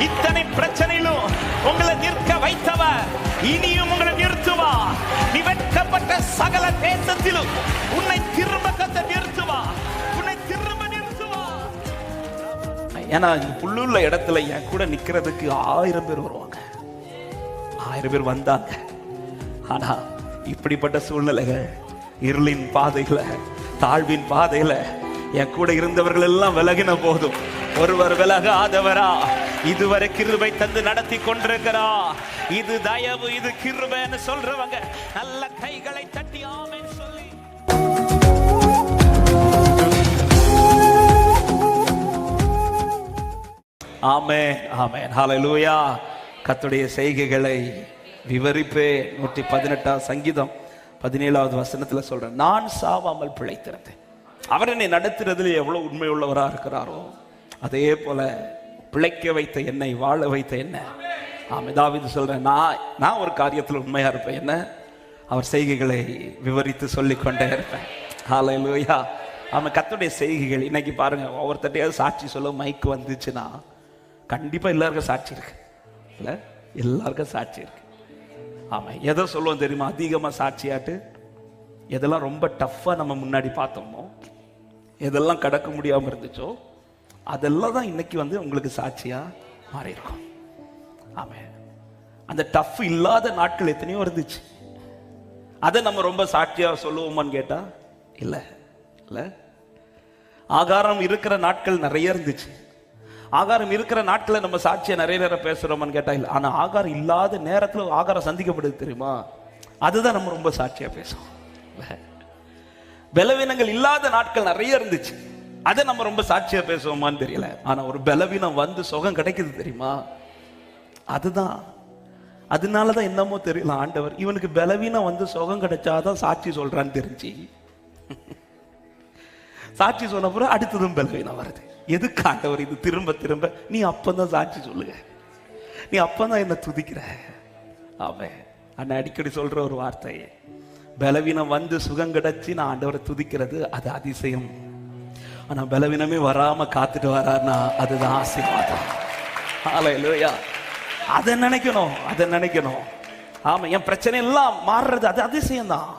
இத்தனை பிரச்சனையிலும் உங்களை நிற்க வைத்தவர் இனியும் உங்களை நிறுத்துவா. நீ வெட்கப்பட்ட சகல தேசத்திலும் உன்னை திரும்ப கத்த நிறுத்துவா. உன்னை திரும்ப நிறுத்துவா. ஏன்னா இந்த புல்லுள்ள இடத்துல என் கூட நிக்கிறதுக்கு ஆயிரம் பேர் வருவாங்க. ஆயிரம் பேர் வந்தாங்க. ஆனா இப்படிப்பட்ட சூழ்நிலைகள் இருளின் பாதையில தாழ்வின் பாதையில என் கூட இருந்தவர்கள் எல்லாம் விலகின போதும். ஒருவர் விலகாதவரா? இதுவரை கிருபை தந்து நடத்தி கொண்டிருக்கிறா. இது தயவு இது கிருபைன்னு சொல்றவங்க நல்ல கைகளை தட்டி ஆமை சொல்லி. ஆமே ஆமே ஹalleluya கத்துடைய செய்கைகளை விவரிப்பே. நூற்றி பதினெட்டாம் சங்கீதம் பதினேழாவது வசனத்துல சொல்றேன். நான் சாவாமல் பிழைத்திருந்தேன். அவர் என்னை நடத்துறதுல எவ்வளவு உண்மை இருக்கிறாரோ அதே போல பிழைக்க வைத்த என்னை வாழ வைத்த என்ன? ஆமே தாவீது சொல்றேன் நான் நான் ஒரு காரியத்தில் உண்மையா இருப்பேன். என்ன? அவர் செய்கைகளை விவரித்து சொல்லிக்கொண்டே இருப்பேன். ஹalleluya. ஆமா கத்துடைய செய்கைகள் இன்னைக்கு பாருங்க ஒவ்வொருத்தட்டையாவது சாட்சி சொல்ல மைக் வந்துச்சுன்னா கண்டிப்பா எல்லாருக்கும் சாட்சி இருக்கு. இல்லை? எல்லாருக்கும் சாட்சி இருக்கு. ஆமாம் எதை சொல்லுவோம் தெரியுமா? அதிகமாக சாட்சியாட்டு எதெல்லாம் ரொம்ப டஃப்பாக நம்ம முன்னாடி பார்த்தோமோ எதெல்லாம் கடக்க முடியாமல் இருந்துச்சோ அதெல்லாம் தான் இன்னைக்கு வந்து உங்களுக்கு சாட்சியா மாறி இருக்கும் அந்த டஃப் இல்லாத நாட்கள் எத்தனையோ இருந்துச்சு. அதை நம்ம ரொம்ப சாட்சியா சொல்லுவோமான்னு கேட்டா இல்லை இல்லை. ஆகாரம் இருக்கிற நாட்கள் நிறைய இருந்துச்சு. ஆகாரம் இருக்கிற நாட்களை நம்ம சாட்சியை நிறைய நேரம் பேசுறோமான்னு கேட்டா இல்லை. ஆனால் ஆகாரம் இல்லாத நேரத்தில் ஆகாரம் சந்திக்கப்படுது தெரியுமா? அதுதான் நம்ம ரொம்ப சாட்சியா பேசுவோம் பலவீனங்கள் இல்லாத நாட்கள் நிறைய இருந்துச்சு. அதை நம்ம ரொம்ப சாட்சியா பேசுவோமான்னு தெரியல. ஆனா ஒரு பலவீனம் வந்து சுகம் கிடைக்குது தெரியுமா? அதுதான். அதனாலதான் என்னமோ தெரியல ஆண்டவர். இவனுக்கு பலவீனம் வந்து சுகம் கிடைச்சாதான் சாட்சி சொல்றான்னு தெரிஞ்சு. சாட்சி சொன்ன பிறகு அடுத்ததும் பலவீனம் வருது. எதுக்கு ஆண்டவர் இது திரும்ப திரும்ப? நீ அப்பதான் சாட்சி சொல்லுங்க நீ அப்பதான் என்ன துதிக்கிற. அவன் அண்ணன் அடிக்கடி சொல்ற ஒரு வார்த்தை பலவீனம் வந்து சுகம் கிடைச்சு நான் ஆண்டவரை துதிக்கிறது அது அதிசயம். ஆனால் பலவீனமே வராமல் காத்துட்டு வராருன்னா அதுதான் ஆசீர்வாதம். ஹalleluya அதை நினைக்கணும் அதை நினைக்கணும். ஆமாம் என் பிரச்சனை எல்லாம் மாறுறது அது அதிசயம் தான்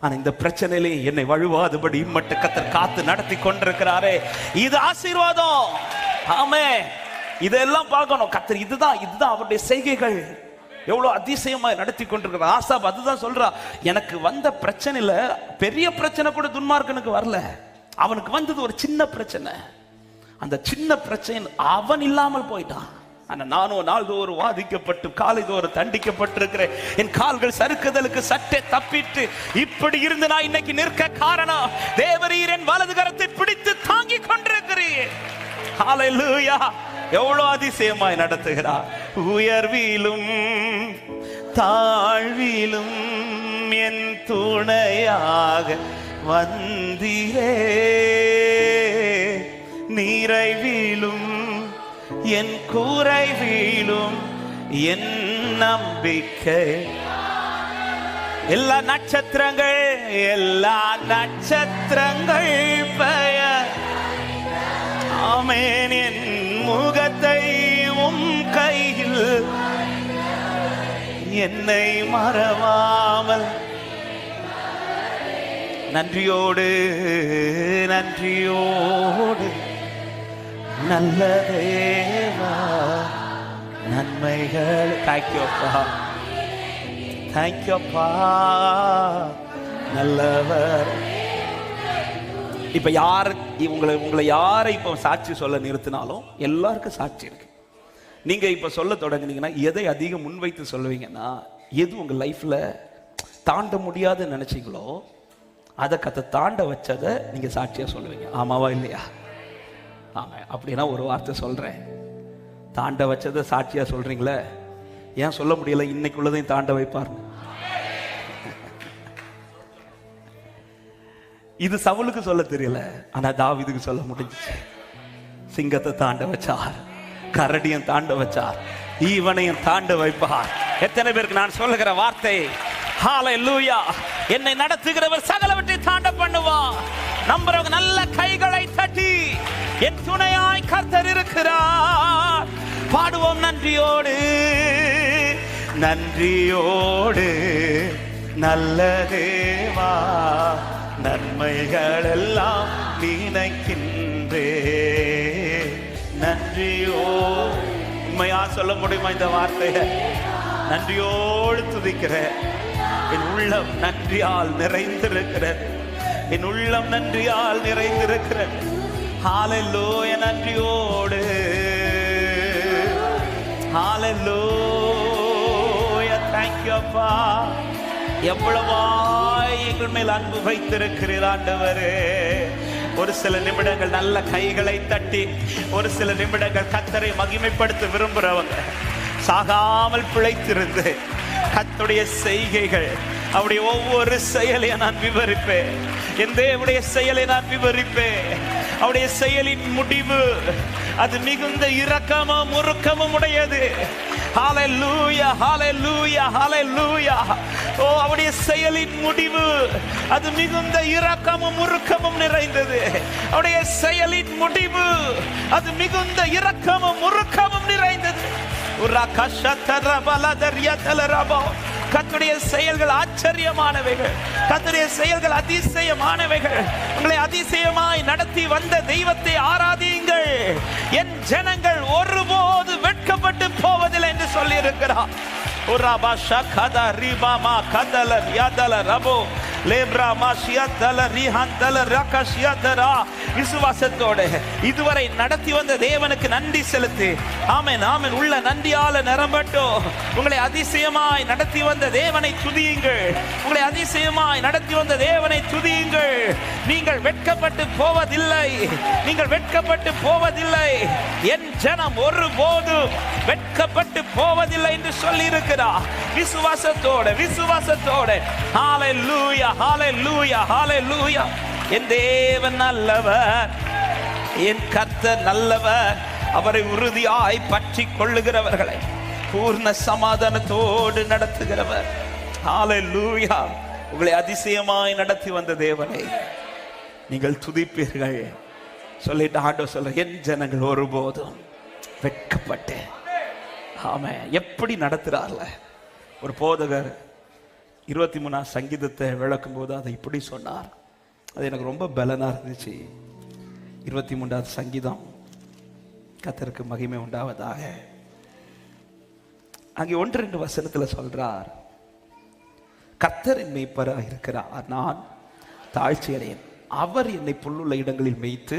ஆனால் இந்த பிரச்சனையிலே என்னை வழுவாதபடி இம்மட்டு கத்தர் காத்து நடத்தி கொண்டிருக்கிறாரே. இது ஆசீர்வாதம். ஆமே. இதெல்லாம் பார்க்கணும். கத்தர் இதுதான் இதுதான் அவருடைய செய்கைகள். எவ்வளோ அதிசயமாக நடத்தி கொண்டிருக்கிறார். ஆசாப் அதுதான் சொல்றா எனக்கு வந்த பிரச்சனையில் பெரிய பிரச்சனை கூட துன்மார்க்கனுக்கு வரல. அவனுக்கு வந்தது ஒரு சின்ன பிரச்சனை. அந்த சின்ன பிரச்சனை அவன் இல்லாமல் போயிட்டான். ஆனா நானும் நாள்தோறும் வாதிக்கப்பட்டு காலைதோறும் தண்டிக்கப்பட்டிருக்கிறேன். என் கால்கள் சறுக்குதலுக்கு சற்றே தப்பிட்டு இப்படி இருந்து நான் இன்னைக்கு நிற்க காரணம் தேவரீர் என் வலது கரத்தை பிடித்து தாங்கி கொண்டிருக்கிறேன் எவ்வளவு அதிசயமாய் நடத்துகிறார். உயர்விலும் தாழ்விலும் என் துணையாக வந்திரே நிறைவிலும் என் குறைவிலும் என் நம்பிக்கை. எல்லா நட்சத்திரங்கள் எல்லா நட்சத்திரங்கள் பெயர். ஆமேன் என் முகத்தை உம் கையில். என்னை மறவாமல் நன்றியோடு நன்றியோடு. நல்ல தேவா நன்மைகள். தேங்க்யூப்பா தேங்க்யூப்பா நல்லவர். இப்ப யார் உங்களை உங்களை யாரை இப்ப சாட்சி சொல்ல நிறுத்தினாலும் எல்லாருக்கும் சாட்சி இருக்கு. நீங்க இப்ப சொல்ல தொடங்குனீங்கன்னா எதை அதிகம் முன்வைத்து சொல்லுவீங்கன்னா எது உங்க லைஃப்ல தாண்ட முடியாதுன்னு நினைச்சீங்களோ அதை கத்தை தாண்ட வச்சதை நீங்க சாட்சியா சொல்லுவீங்க. ஆமாவா இல்லையா? ஆமாம். அப்படின்னா ஒரு வார்த்தை சொல்றேன். தாண்ட வச்சதை சாட்சியா சொல்கிறீங்களே ஏன் சொல்ல முடியல? இன்னைக்குள்ளதையும் தாண்ட வைப்பார். இது சவுலுக்கு சொல்ல தெரியல. ஆனா தாவிதுக்கு சொல்ல முடிஞ்சுச்சு. சிங்கத்தை தாண்ட வச்சார். கரடியும் தாண்ட வச்சார். ஈவனையும் தாண்ட வைப்பார். எத்தனை பேருக்கு நான் சொல்லுகிற வார்த்தை? ஹalleluya என்னை நடத்துகிறவர் சகலவற்றை தாண்ட பண்ணுவா. நம்புறவங்க நல்ல கைகளை தட்டி என் துணையாய் கர்த்தர் இருக்கிறார். பாடுவோம் நன்றியோடு நன்றியோடு. நல்ல தேவா நன்மைகள் எல்லாம் நினைக்கின்றே. நன்றியோ. உண்மையா சொல்ல முடியுமா இந்த வார்த்தையை? நன்றியோடு துதிக்கிறேன். என் உள்ளம் நன்றியால் நிறைந்திருக்கிறது. என் உள்ளம் நன்றியால் நிறைந்திருக்கிறது. ஹாலல்லோய நன்றியோடு. ஹalleluya தேங்க்யூ அப்பா. எவ்வளவாய் எங்கள் மேல் அன்பு வைத்திருக்கிறீர் ஆண்டவரே. ஒரு சில நிமிடங்கள் நல்ல கைகளை தட்டி ஒரு சில நிமிடங்கள் கத்தரை மகிமைப்படுத்த விரும்புகிறவங்க சாகாமல் பிழைத்திருந்து கத்துடைய செய்கைகள். அவருடைய ஒவ்வொரு செயலையும் நான் விவரிப்பேன். என் தேவனுடைய செயலை நான் விவரிப்பேன். அவருடைய செயலின் முடிவு அது மிகுந்த இரக்கமும் முறுக்கமும் உடையது. ஓ அவருடைய செயலின் முடிவு அது மிகுந்த இரக்கமும் முறுக்கமும் நிறைந்தது. அவருடைய செயலின் முடிவு அது மிகுந்த இரக்கமும் முறுக்கமும் நிறைந்தது. கத்துடைய செயல்கள் ஆச்சரியமானவைகள். கத்துடைய செயல்கள் அதிசயமானவைகள். உங்களை அதிசயமாய் நடத்தி வந்த தெய்வத்தை ஆராதியுங்கள். என் ஜனங்கள் ஒருபோது வெட்கப்பட்டு போவதில்லை என்று சொல்லி இருக்கிறார் விசுவாசத்தோட இதுவரை நடத்தி வந்த தேவனுக்கு நன்றி செலுத்து. ஆமென் ஆமேன். உள்ள நன்றியால நிரம்பட்டோ. உங்களை அதிசயமாய் நடத்தி வந்த தேவனை துதியுங்கள். உங்களை அதிசயமாய் நடத்தி வந்த தேவனை துதியுங்கள். நீங்கள் வெட்கப்பட்டு போவதில்லை. நீங்கள் வெட்கப்பட்டு போவதில்லை. என் ஜனம் ஒரு போது வெட்கப்பட்டு போவதில்லை என்று சொல்லி இருக்கிறார் விசுவாசத்தோட விசுவாசத்தோட ஹாலை லூயா ஹாலை லூயா ஹாலை லூயா என் தேவன் நல்லவர் என் கத்த நல்லவர் அவரை உறுதியாய் பற்றி கொள்ளுகிறவர்களை பூர்ண சமாதானத்தோடு நடத்துகிறவர் ஹாலை லூயா உங்களை அதிசயமாய் நடத்தி வந்த தேவனை நீங்கள் துதிப்பீர்கள் சொல்லிட்டு ஆண்டோ சொல்ற என் ஜனங்கள் ஒருபோதும் வெட்கப்பட்டேன் ஆமே எப்படி நடத்துகிறார்ல ஒரு போதகர் இருபத்தி மூணாம் சங்கீதத்தை விளக்கும் போது அதை இப்படி சொன்னார். அது எனக்கு ரொம்ப பலனாக இருந்துச்சு. இருபத்தி மூன்றாவது சங்கீதம் கத்தருக்கு மகிமை உண்டாவதாக. அங்கே ஒன்று ரெண்டு வசனத்தில் சொல்றார் கத்தரின் மெய்ப்பராக மேய்ப்பராக இருக்கிறார். நான் தாழ்ச்சி அடையன் அவர் என்னை புல்லுள்ள இடங்களில் மேய்த்து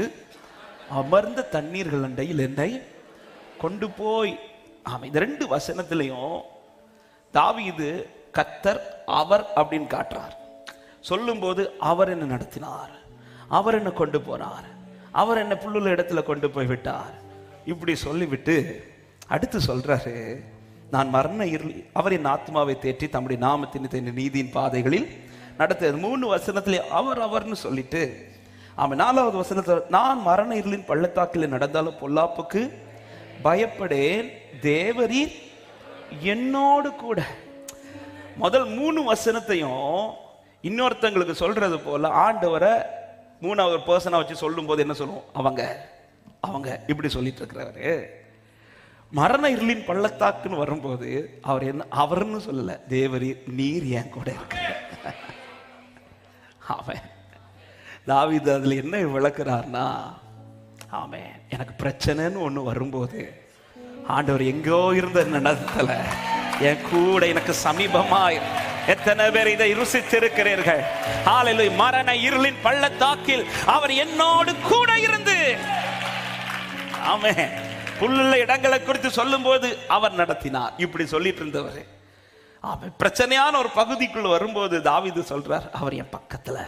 அமர்ந்த தண்ணீர்கள் அண்டையில் என்னை கொண்டு போய் ஆமாம் இந்த ரெண்டு வசனத்திலையும் தாவீது கத்தர் அவர் அப்படின்னு காட்டுறார். சொல்லும்போது அவர் என்ன நடத்தினார்? அவர் என்ன கொண்டு போனார்? அவர் என்ன புல்லுள்ள இடத்துல கொண்டு போய் விட்டார்? இப்படி சொல்லிவிட்டு அடுத்து சொல்றாரு நான் மரண இருள் அவர் என் ஆத்மாவை தேற்றி தம்முடைய நாமத்தின் தன் நீதியின் பாதைகளில் நடத்த மூணு வசனத்திலே அவர் அவர்னு சொல்லிட்டு அவன் நாலாவது வசனத்தில் நான் மரண இருளின் பள்ளத்தாக்கில் நடந்தாலும் பொல்லாப்புக்கு பயப்படேன் தேவரீர் என்னோடு கூட. முதல் மூணு வசனத்தையும் இன்னொருத்தங்களுக்கு சொல்றது போல ஆண்டவரை மூணாவது பர்சனை வச்சு சொல்லும்போது என்ன சொல்லுவோம்? அவங்க அவங்க இப்படி சொல்லிட்டு இருக்கிறாரு. மரண இருளின் பள்ளத்தாக்குன்னு வரும்போது அவர் என்ன அவர்னு சொல்லல தேவரி நீர் என் கூட இருக்க அவன் தாவீது அதுல என்ன விளக்குறாருன்னா ஆமே எனக்கு பிரச்சனைன்னு ஒன்று வரும்போது ஆண்டவர் எங்கோ இருந்த நடத்தல? என் கூட எனக்கு சமீபமாய் எத்தனை பேர் இதை ருசித்திருக்கிறீர்கள்? ஹalleluya மரண இருளின் பள்ளத்தாக்கில் அவர் என்னோடு கூட இருந்து. ஆமே புல்லுள்ள இடங்களை குறித்து சொல்லும்போது அவர் நடத்தினார். இப்படி சொல்லிட்டு இருந்தவர். அவன் பிரச்சனையான ஒரு பகுதிக்குள் வரும்போது தாவிது சொல்றார் அவர் என் பக்கத்துல.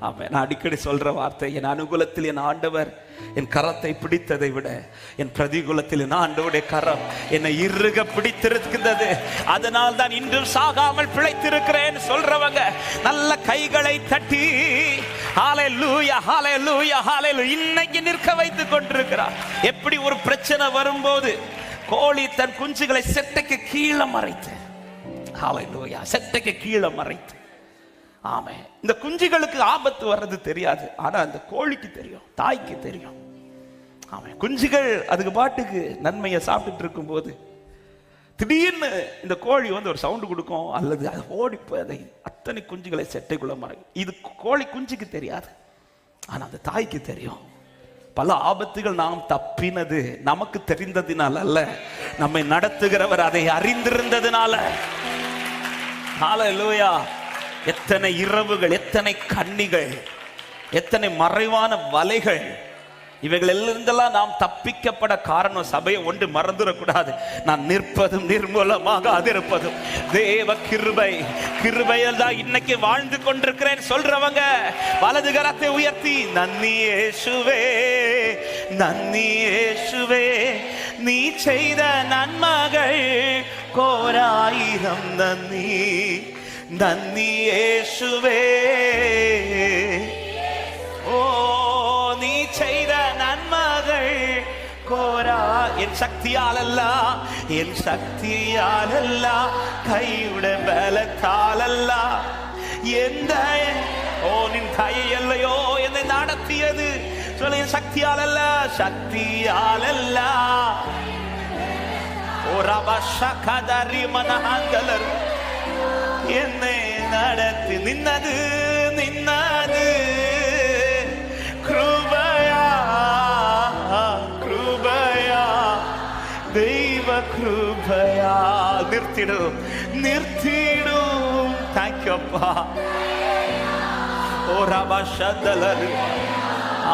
ஆமாம் நான் அடிக்கடி சொல்கிற வார்த்தை என் அனுகூலத்தில் என் ஆண்டவர் என் கரத்தை பிடித்ததை விட என் பிரதிகூலத்தில் என் ஆண்டவுடைய கரம் என்னை இறுக பிடித்திருக்கின்றது. அதனால் தான் இன்றும் சாகாமல் பிழைத்திருக்கிறேன் சொல்றவங்க நல்ல கைகளை தட்டி ஹாலே லூயா ஹாலே லூயா ஹாலே இன்னைக்கு நிற்க வைத்து கொண்டிருக்கிறார். எப்படி ஒரு பிரச்சனை வரும்போது கோழி தன் குஞ்சுகளை செட்டைக்கு கீழே மறைத்து ஹாலே லூயா செட்டைக்கு கீழே மறைத்து ஆமே. இந்த குஞ்சுகளுக்கு ஆபத்து வர்றது தெரியாது. ஆனா அந்த கோழிக்கு தெரியும் தாய்க்கு தெரியும். ஆமாம் குஞ்சுகள் அதுக்கு பாட்டுக்கு நன்மையை சாப்பிட்டுட்டு இருக்கும்போது திடீர்னு இந்த கோழி வந்து ஒரு சவுண்டு கொடுக்கும் அல்லது அது ஓடி அதை அத்தனை குஞ்சுகளை செட்டைக்குள்ள மறை இது கோழி குஞ்சுக்கு தெரியாது. ஆனா அந்த தாய்க்கு தெரியும். பல ஆபத்துகள் நாம் தப்பினது நமக்கு தெரிந்ததினால் அல்ல நம்மை நடத்துகிறவர் அதை அறிந்திருந்ததினால. ஹalleluya எத்தனை இரவுகள் எத்தனை கண்ணிகள் எத்தனை மறைவான வலைகள். இவைகள் இருந்தெல்லாம் நாம் தப்பிக்கப்பட காரணம் சபையை ஒன்று மறந்துடக்கூடாது. நான் நிற்பதும் நிர்மூலமாக அதிருப்பதும் தேவ கிருபை கிருபையில் தான் இன்னைக்கு வாழ்ந்து கொண்டிருக்கிறேன் சொல்றவங்க. வலது கரத்தை உயர்த்தி நன்னியேசுவே இயேசுவே நன்னி நீ செய்த நன்மகள் கோராயிரம் நன்னி നന്ദി യേശുവേ ഓ നീ ചെയ്ത നന്മകൾ കോരാ എൻ ശക്തിയാലല്ല എൻ ശക്തിയാലല്ല കൈയുടെ ബലത്താലല്ല എന്താ ഓ നിൻ കൈയല്ലയോ എന്നെ നടത്തിയത് சொல்லுங்க சக்தியாலல்ல சக்தியாலல்ல ஓ ரபஷ கதரி மனஹாந்தலர் എന്നെ നടത്തി നിന്നത് നിന്നത്. കൃപയാ കൃപയാ. ദൈവ കൃപയാ നിർത്തിടും നിർത്തിടും താങ്ക് യു അപ്പ. ഓ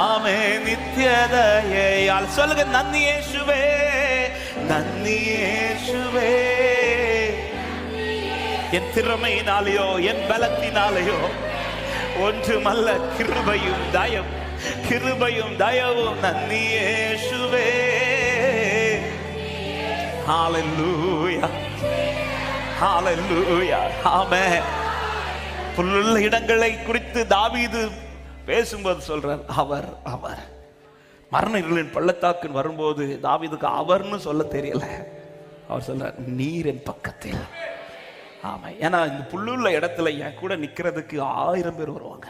ആമേ നിത്യതയാൽ സ്വൽഗ നന്ദിയേശുവേ യേശുവേ യേശുവേ. என் திறமையினாலேயோ என் பலத்தினாலேயோ ஒன்றுமல்ல கிருபையும் தயம் கிருபையும் தயவும் நன்னி இயேசுவே. ஹalleluya ஹalleluya புல்லுள்ள இடங்களை குறித்து தாவீது பேசும்போது சொல்றார் அவர் அவர். மரண இருளின் பள்ளத்தாக்குன்னு வரும்போது தாவீதுக்கு அவர்னு சொல்ல தெரியல. அவர் சொல்றார் நீர் என் பக்கத்தில். ஆமா ஏன்னா இந்த புல்லுள்ள இடத்துல என் கூட நிக்கிறதுக்கு ஆயிரம் பேர் வருவாங்க.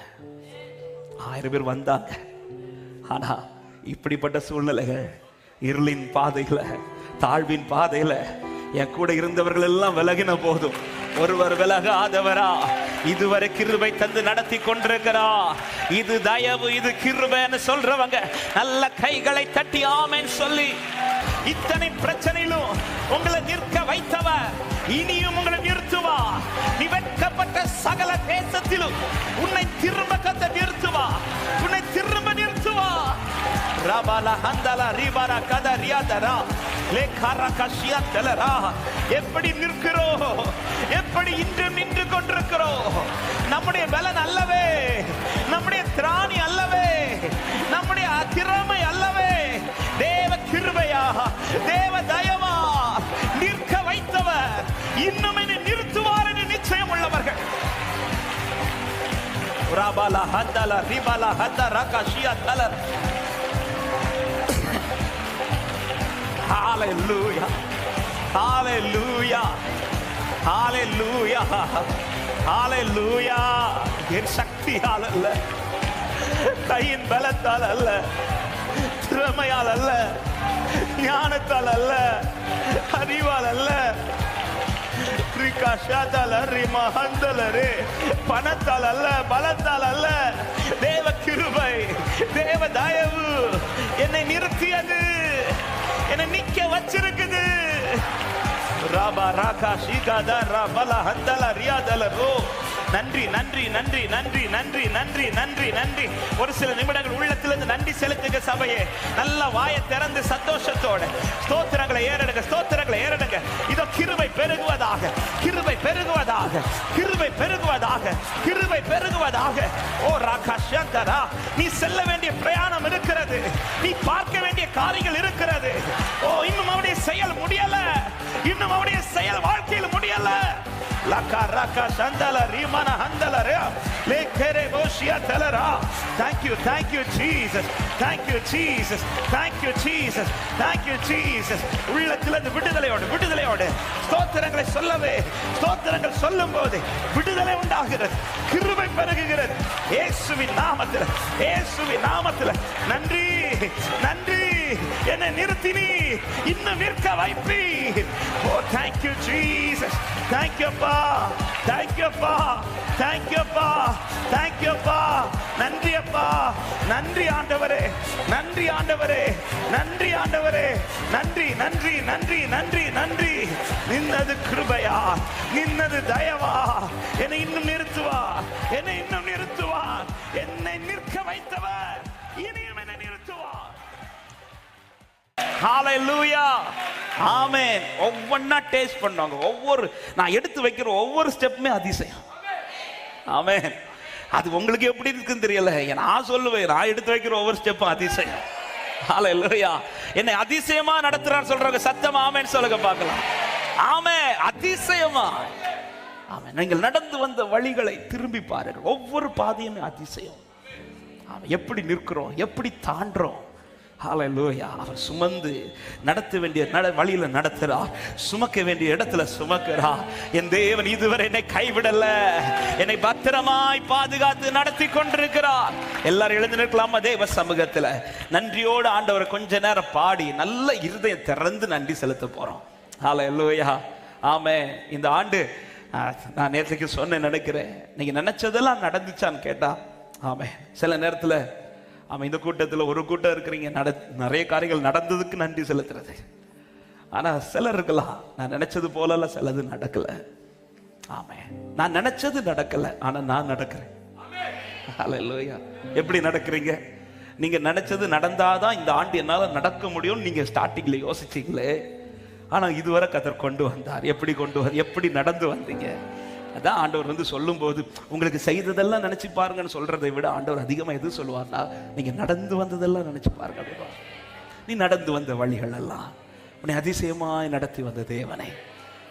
ஆயிரம் பேர் வந்தாங்க. ஆனா இப்படிப்பட்ட சூழ்நிலைகள் இருளின் பாதையில தாழ்வின் பாதையில என் கூட இருந்தவர்கள் எல்லாம் விலகின போதும் ஒருவர் விலகாதவரா? இதுவரை கிருபை தந்து நடத்தி கொண்டிருக்கிறா? இது தயவு இது கிருபைன்னு சொல்றவங்க நல்ல கைகளை தட்டி ஆமேன்னு சொல்லி இத்தனை பிரச்சனையிலும் உங்களை நிற்க வைத்தவர் இனியும் உங்களை நிறுத்துவா நீ வெட்கப்பட்ட சகல தேசத்திலும் உன்னை திரும்ப கத்த நிறுத்துவா உன்னை திரும்ப நிறுத்துவா ரபால ஹந்தல ரிபர கத ரியாதரா. லே கர கஷியா தலரா. எப்படி நிற்கிறோ எப்படி இன்று நின்று கொண்டிருக்கிறோ. நம்முடைய பலன் அல்லவே. நம்முடைய திராணி அல்லவே. நம்முடைய திறமை அல்லவே. கிருபையா தேவ தயமா நிற்க வைத்தவர் இன்னும் என்னை நிறுத்துவார் என்று நிச்சயம் உள்ளவர்கள் ராபாலா ரபால ரிபாலா ஹத்த ஹந்த ரகஷியா தலர் Hallelujah. Hallelujah. Hallelujah. Hallelujah. என் சக்தியால் அல்ல கையின் பலத்தால் அல்ல திறமையால் அல்ல ஞானத்தால் அல்ல அறிவால் அல்ல. பணத்தால் அல்ல பலத்தால் அல்ல. தேவ கிருபை தேவ தயவு என்னை நிறுத்தியது என்னை நிக்க வச்சிருக்குது. ராபா ராகா ஷீகாதா ராபல ஹந்தல ரியாதல ரோ நன்றி நன்றி நன்றி நன்றி நன்றி நன்றி நன்றி நன்றி. ஒரு சில நிமிடம் நல்ல வாயை திறந்து சந்தோஷத்தோட ஸ்தோத்திரங்களை ஏறடுங்க ஸ்தோத்திரங்களை ஏறடுங்க. இதோ கிருபை பெருகுவதாக கிருபை பெருகுவதாக கிருபை பெருகுவதாக கிருபை பெருகுவதாக. ஓ ராகா சங்கரா நீ செல்ல வேண்டிய பிரயாணம் இருக்கிறது. நீ பார்க்க வேண்டிய காரியங்கள் இருக்கிறது. ஓ இன்னும் அவனுடைய செயல் முடியல. இன்னும் அவனுடைய செயல் வாழ்க்கையில் முடியல. லக்கா ரக்கா சந்தல ரீமன ஹந்தல ரே லேக்கரே போஷியா தலரா thank you thank you jesus. Thank you jesus. Thank you jesus. Thank you jesus. உள்ளத்திலிருந்து விடுதலையோடு விடுதலையோடு ஸ்தோத்திரங்களை சொல்லவே ஸ்தோத்திரங்கள் சொல்லும் போது விடுதலை உண்டாகிறது கிருபை பெருகுகிறது. இயேசுவின் நாமத்தில் இயேசுவின் நாமத்தில். நன்றி நன்றி. என்னை நிறுத்தினி. இன்னும் நிற்க வைப்பி. ஓ thank you Jesus thank you அப்பா. Thank you அப்பா. தேங்க் யூப்பா நன்றி அப்பா. நன்றி ஆண்டவரே. நன்றி ஆண்டவரே. நன்றி ஆண்டவரே. நன்றி நன்றி நன்றி நன்றி நன்றி. நின்னது கிருபையா? நின்னது தயவா? என்னை இன்னும் நிறுத்துவா? என்னை இன்னும் நிறுத்துவா? என்னை நிற்க ஹalleluya ஆமென் ஒவ்வொன்னா டேஸ்ட் பண்ணாங்க ஒவ்வொரு நான் எடுத்து வைக்கிற ஒவ்வொரு ஸ்டெப்புமே அதிசயம். ஆமென் அது உங்களுக்கு எப்படி இருக்குன்னு தெரியல. நான் சொல்லுவேன். நான் எடுத்து வைக்கிற ஒவ்வொரு ஸ்டெப்பும் அதிசயம். ஹalleluya என்னை அதிசயமா நடத்துறார் சொல்றவங்க சத்தம் ஆமென் சொல்லுங்க பார்க்கலாம். ஆமே அதிசயமா. ஆமென் நீங்கள் நடந்து வந்த வழிகளை திரும்பி பாருங்கள். ஒவ்வொரு பாதையுமே அதிசயம். எப்படி நிற்கிறோம்? எப்படி தாண்டுறோம்? ஹாலலூயா அவர் சுமந்து நடத்த வேண்டிய நட வழியில் நடத்துகிறார் சுமக்க வேண்டிய இடத்துல சுமக்கிறார் என் தேவன் இதுவரை என்னை கைவிடல. என்னை பத்திரமாய் பாதுகாத்து நடத்தி கொண்டிருக்கிறார் எல்லாரும் எழுந்து நிற்கலாமா. தேவ சமூகத்தில். நன்றியோடு ஆண்டவரை கொஞ்ச நேரம் பாடி நல்ல இருதயம் திறந்து நன்றி செலுத்த போகிறோம் ஹாலலூயா ஆமே இந்த ஆண்டு நான் நேற்றுக்கு சொன்னேன் நினைக்கிறேன். நீங்கள் நினச்சதெல்லாம் நடந்துச்சான்னு கேட்டா ஆமே சில நேரத்தில் அவன் இந்த கூட்டத்தில் ஒரு கூட்டம் இருக்கிறீங்க. நட நிறைய காரியங்கள் நடந்ததுக்கு நன்றி செலுத்துறது. ஆனால் சிலர் இருக்கலாம். நான் நினைச்சது போலலாம் சிலது நடக்கல. ஆமே. நான் நினைச்சது நடக்கல ஆனால் நான் நடக்கிறேன். ஹalleluya. எப்படி நடக்கிறீங்க? நீங்கள் நினைச்சது நடந்தாதான் இந்த ஆண்டு என்னால் நடக்க முடியும்னு நீங்கள் ஸ்டார்டிங்கில் யோசிச்சீங்களே. ஆனால் இதுவரை கதர் கொண்டு வந்தார். எப்படி கொண்டு வந்து எப்படி நடந்து வந்தீங்க? அதான் ஆண்டவர் வந்து சொல்லும்போது உங்களுக்கு செய்ததெல்லாம் நினச்சி பாருங்கன்னு சொல்றதை விட ஆண்டவர் அதிகமாக எது சொல்லுவார்னா நீங்கள் நடந்து வந்ததெல்லாம் நினச்சி பாருங்க நீ நடந்து வந்த வழிகள் எல்லாம் உன்னை அதிசயமாய் நடத்தி வந்த தேவனை.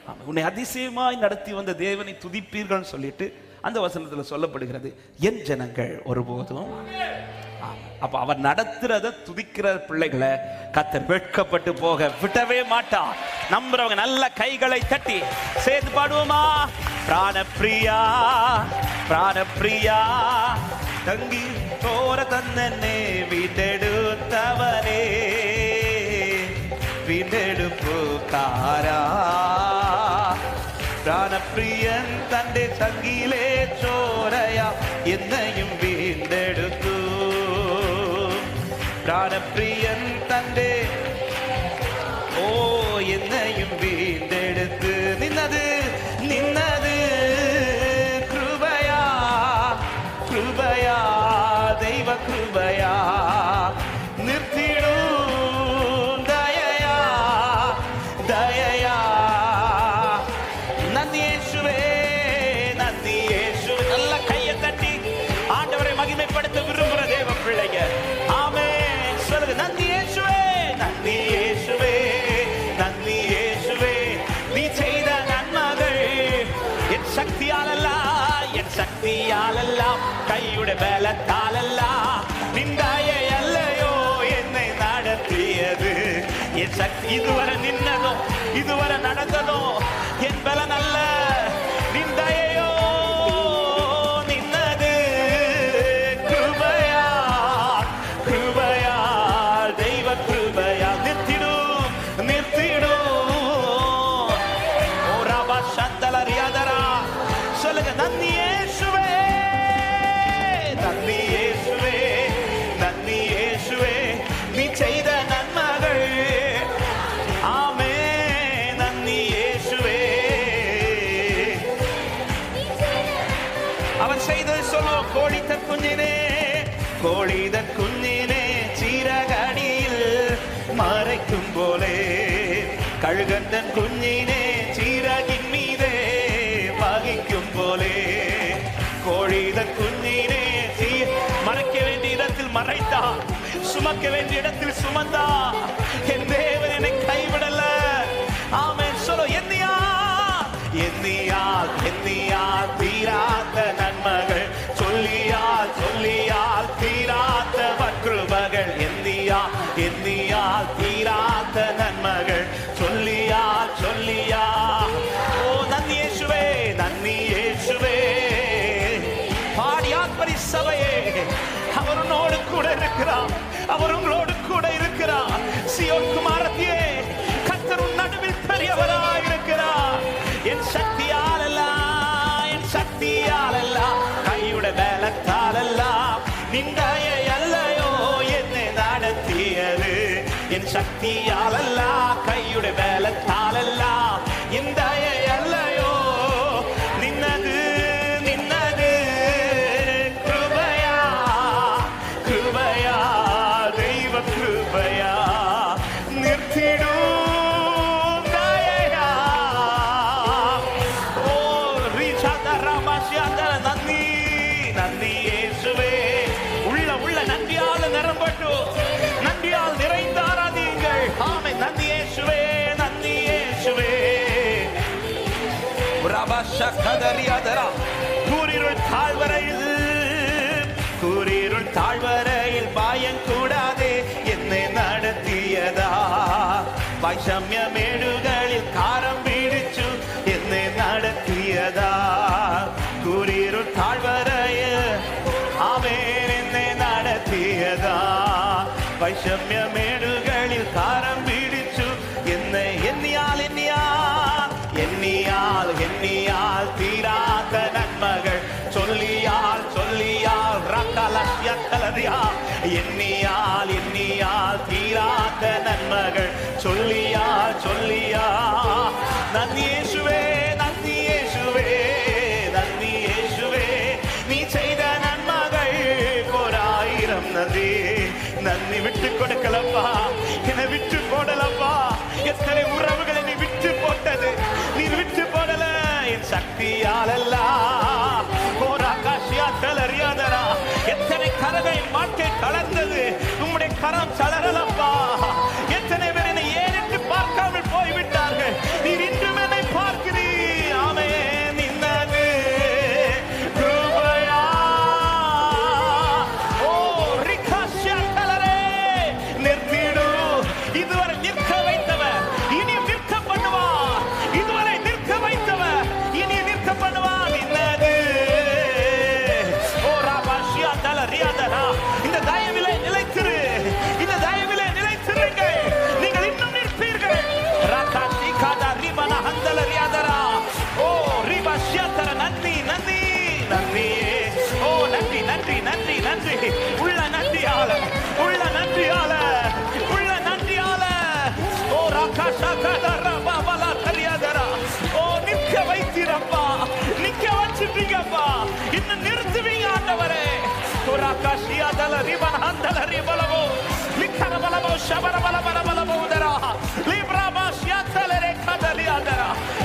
ஆமா, உன்னை அதிசயமாய் நடத்தி வந்த தேவனை துதிப்பீர்கள்னு சொல்லிட்டு அந்த வசனத்தில் சொல்லப்படுகிறது என் ஜனங்கள் ஒருபோதும் ஆமா. அவர் நடத்துறத துதிக்கிற பிள்ளைகளை கத்தர் வெட்கப்பட்டு போக விடவே மாட்டார். நம்புறவங்க நல்ல கைகளை தட்டி சேர்த்து பாடுவோமா? പ്രാണപ്രിയ പ്രാണപ്രിയ തങ്കി തോര തന്നെ വീട്ടെടുത്തവനെ വീണ്ടെടുപ്പുകാര പ്രാണപ്രിയൻ തന്റെ തങ്കിലെ ചോരയ എന്നെയും വീണ്ടെടുത്തു. പ്രാണപ്രിയൻ തന്റെ ഓ എന്നെയും വീണ്ടെടുത്ത്. നിന്നത് இதுவரை நின்னதோ இதுவரை நடந்ததோ என் பலன் அல்ல கண்டன் குஞ்சினே சீராகின் மீதே வகிக்கும் போலே. கோழித குஞ்சினே சீ மறைக்க வேண்டிய இடத்தில் மறைத்தா சுமக்க வேண்டிய இடத்தில் சுமந்தா. என் இருக்கிறார். அவர் உங்களோடு கூட இருக்கிறார். சியோன் குமாரத்தியே கத்தர் நடுவில் பெரியவராய் இருக்கிறார். என் சக்தியால் எல்லாம் என் சக்தியால் எல்லாம் கையுட வேலத்தால் எல்லாம் நின்றாய அல்லையோ என்னை நடத்தியது. என் சக்தியால் எல்லாம் கையுட வேலத்தால் താഴ്വരയിൽ. കൂരിരുൾ താഴ്വരയിൽ പായം കൂടാതെ എന്നെ നടത്തിയതാ. വൈഷമ്യമേടുകളിൽ കാരം പിടിച്ചു എന്നെ നടത്തിയതാ. കൂരിരുൾ താഴ്വരയിൽ അവൻ എന്നെ നടത്തിയതാ. വൈഷമ്യമേ காத்த நன்மகள் சொல்லியா சொல்லியா நந்தி இயேசுவே நந்தி இயேசுவே நந்தி இயேசுவே நீ செய்த நன்மகள் ஓராயிரம் நந்தி. நந்தி விட்டு கொடுக்கலப்பா என விட்டு போடலப்பா. எத்தனை உறவுகளை நீ விட்டு போட்டது? நீ விட்டு போடல என் சக்தியாலல்லா. ஓராகாஷியா தளறியாதரா எத்தனை கரவை வாழ்க்கை கலந்தது என் வாழ்க்கை கலர்ந்தது உம்முடைய கரம் சலரலப்பா எத்தனை நிறுத்துவீங்க ஆண்டவரே ஓ ராகாஷியா தல ரிபன் ஹந்தல ரிபலவோ லிக்கன பலவோ ஷபர பல பல பலவோ உதரா லிப்ராமா ஷியாத்தலரே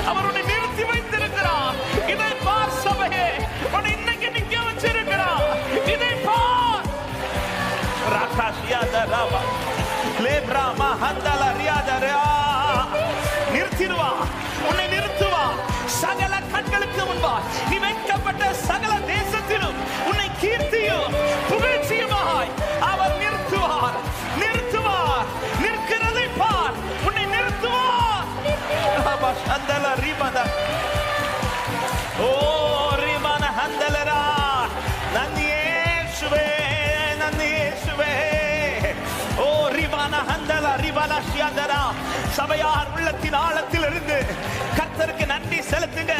அவர் உன்னை நிறுத்தி வைத்திருக்கிறார் இதை பார் சபையே உன்னை இன்னைக்கு நிக்க வச்சிருக்கிறார் இதை பார் ராகாஷியாதராபா லேப்ராமா ஹந்தல ரியாதரா நிறுத்திடுவா உன்னை நிறுத்துவா சகல கண்களுக்கு முன்பா நீ வைக்கப்பட்ட சகல கீர்த்தியும் புகழ்ச்சியுமாய் அவர் நிறுத்துவார் நிறுத்துவார் நிற்கிறதை பார் உன்னை நிறுத்துவார் ராபா ஹந்தல ரிபத ஓ ரிபன ஹந்தலரா நந்தி இயேசுவே நந்தி இயேசுவே ஓ ரிவான ஹந்தல ரிவான ஷியாதரா சபையார் உள்ளத்தின் ஆழத்தில் இருந்து கர்த்தருக்கு நன்றி செலுத்துங்க